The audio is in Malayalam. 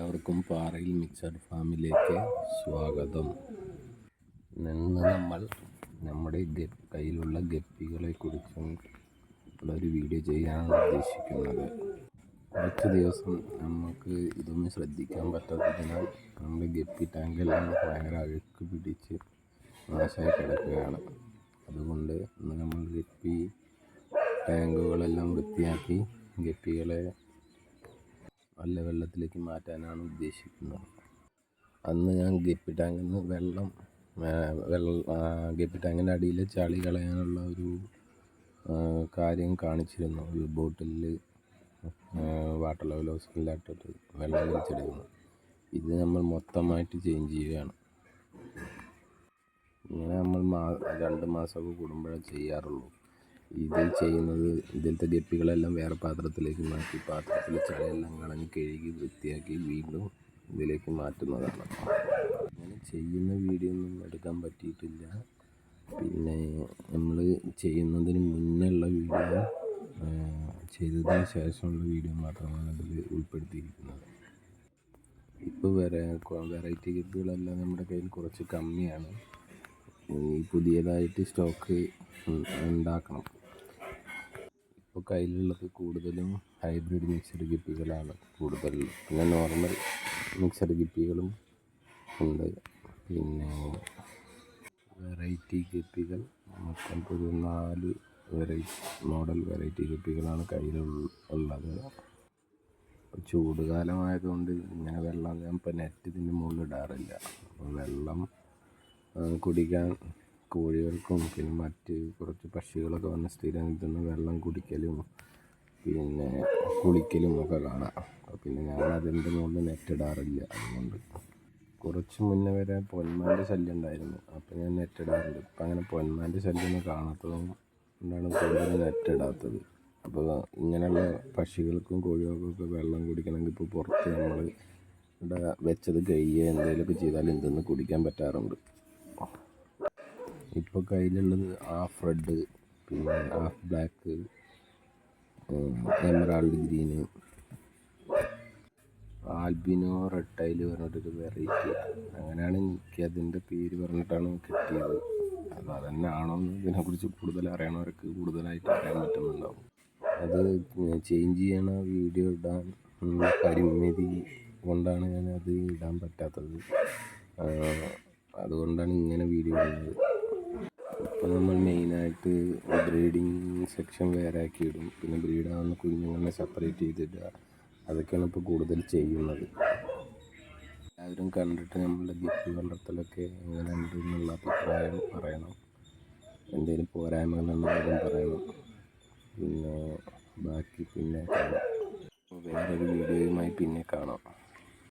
എല്ലാവർക്കും പാറയിൽ മിക്സഡ് ഫാമിലേക്ക് സ്വാഗതം. നിന്ന് നമ്മൾ നമ്മുടെ കയ്യിലുള്ള ഗപ്പികളെ കുറിച്ചും ഉള്ള ഒരു വീഡിയോ ചെയ്യാനാണ് ഉദ്ദേശിക്കുന്നത്. കുറച്ച് ദിവസം നമുക്ക് ഇതൊന്നും ശ്രദ്ധിക്കാൻ പറ്റാത്തതിനാൽ നമ്മുടെ ഗപ്പി ടാങ്കെല്ലാം ഭയങ്കര അഴുക്ക് പിടിച്ച് നാശമായി കിടക്കുകയാണ്. അതുകൊണ്ട് ഇന്ന് നമ്മൾ ഗപ്പി ടാങ്കുകളെല്ലാം വൃത്തിയാക്കി ഗപ്പികളെ നല്ല വെള്ളത്തിലേക്ക് മാറ്റാനാണ് ഉദ്ദേശിക്കുന്നത്. അന്ന് ഞാൻ ഗപ്പി ടാങ്കിൽ നിന്ന് വെള്ളം വെള്ളം ഗപ്പി ടാങ്കിന്റെ അടിയിൽ ചളി കളയാനുള്ള ഒരു കാര്യം കാണിച്ചിരുന്നു. ഒരു ബോട്ടിലിൽ വാട്ടർ ലെവൽ ഇല്ലാട്ടിട്ട് വെള്ളം വലിച്ചെടുക്കുന്നു ഇത് നമ്മൾ മൊത്തമായിട്ട് ചേഞ്ച് ചെയ്യുകയാണ്. ഇങ്ങനെ നമ്മൾ മാ രണ്ട് മാസമൊക്കെ കൂടുമ്പോഴേ ചെയ്യാറുള്ളൂ. ഇത് ചെയ്യുന്നത് ഇതിലത്തെ ഗപ്പികളെല്ലാം വേറെ പാത്രത്തിലേക്ക് മാറ്റി പാത്രത്തിൽ ചളയെല്ലാം കളഞ്ഞ് കഴുകി വൃത്തിയാക്കി വീണ്ടും ഇതിലേക്ക് മാറ്റുന്നതാണ് അങ്ങനെ ചെയ്യുന്ന വീഡിയോ ഒന്നും എടുക്കാൻ പറ്റിയിട്ടില്ല. പിന്നെ നമ്മൾ ചെയ്യുന്നതിന് മുന്നേ ഉള്ള വീഡിയോ ചെയ്തതിന് ശേഷമുള്ള വീഡിയോ മാത്രമാണ് അതിൽ ഉൾപ്പെടുത്തിയിരിക്കുന്നത്. ഇപ്പോൾ വരെ വെറൈറ്റി ഗപ്പികളെല്ലാം നമ്മുടെ കയ്യിൽ കുറച്ച് കമ്മിയാണ്. ഈ പുതിയതായിട്ട് സ്റ്റോക്ക് ഉണ്ടാക്കണം. ഇപ്പോൾ കയ്യിലുള്ളത് കൂടുതലും ഹൈബ്രിഡ് മിക്സഡ് ഗപ്പികളാണ് കൂടുതൽ പിന്നെ നോർമൽ മിക്സഡ് ഗപ്പികളും ഉണ്ട്. പിന്നെ വെറൈറ്റി ഗപ്പികൾ മൊത്തം ഒരു നാല് വെറൈറ്റി മോഡൽ വെറൈറ്റി ഗപ്പികളാണ് കയ്യിലുള്ളത് ഇപ്പോൾ ചൂട് കാലമായതുകൊണ്ട് ഇങ്ങനെ വെള്ളം ഞാൻ ഇപ്പോൾ നെറ്റ് ഇതിന്റെ മുകളിൽ ഇടാറില്ല. വെള്ളം കുടിക്കാൻ കോഴികൾക്കും പിന്നെ മറ്റ് കുറച്ച് പക്ഷികളൊക്കെ വന്ന് സ്ഥിരം ഇതൊന്ന് വെള്ളം കുടിക്കലും പിന്നെ കുളിക്കലും ഒക്കെ കാണാം. പിന്നെ ഞാൻ അതിന്റെ മുകളിൽ നെറ്റിടാറില്ല അതുകൊണ്ട്. കുറച്ച് മുന്നേ വരെ പൊന്മാന്റെ ശല്യം ഉണ്ടായിരുന്നു. അപ്പോൾ ഞാൻ നെറ്റിടാറുണ്ട്. ഇപ്പം അങ്ങനെ പൊന്മാന്റെ ശല്യം കാണാത്തതും കൊണ്ടാണ് കൂടുതൽ നെറ്റിടാത്തത്. അപ്പോൾ ഇങ്ങനെയുള്ള പക്ഷികൾക്കും കോഴികൾക്കും ഒക്കെ വെള്ളം കുടിക്കണമെങ്കിൽ ഇപ്പോൾ പുറത്ത് നമ്മൾ ഇവിടെ വെച്ചത് കഴിയുക എന്തെങ്കിലുമൊക്കെ ചെയ്താൽ എന്തെന്ന് കുടിക്കാൻ പറ്റാറുണ്ട്. ഇപ്പോൾ കയ്യിലുള്ളത് ഹാഫ് റെഡ് പിന്നെ half black emerald green albino red tile പറഞ്ഞിട്ടൊരു വെറൈറ്റി അങ്ങനെയാണ് എനിക്ക് അതിന്റെ പേര് പറഞ്ഞിട്ടാണ് കിട്ടിയത്. അത് അതന്നെ ആണോ എന്ന് ഇതിനെക്കുറിച്ച് കൂടുതൽ അറിയണവർക്ക് കൂടുതലായിട്ട് അറിയാൻ പറ്റുന്നുണ്ടാവും. അത് ചേഞ്ച് ചെയ്യണ വീഡിയോ ഇടാൻ പരിമിതി കൊണ്ടാണ് ഞാൻ അത് ഇടാൻ പറ്റാത്തത്. അതുകൊണ്ടാണ് ഇങ്ങനെ വീഡിയോ ഇടുന്നത്. ഇപ്പോൾ നമ്മൾ മെയിനായിട്ട് ബ്രീഡിങ് സെക്ഷൻ വേറെ ആക്കി ഇടും. പിന്നെ ബ്രീഡാവുന്ന കുഞ്ഞുങ്ങളെ സെപ്പറേറ്റ് ചെയ്തിടുക. അതൊക്കെയാണ് ഇപ്പോൾ കൂടുതൽ ചെയ്യുന്നത്. എല്ലാവരും കണ്ടിട്ട് നമ്മളുടെ ഗിഫ്റ്റ് വളർത്തലൊക്കെ എങ്ങനെ ഉണ്ട് എന്നുള്ള അഭിപ്രായം പറയണം. എന്തെങ്കിലും പോരായ്മകളുണ്ടെങ്കിലും പറയണം. പിന്നെ ബാക്കി പിന്നെ കാണാം. വേറൊരു വീഡിയോയുമായി പിന്നെ കാണാം.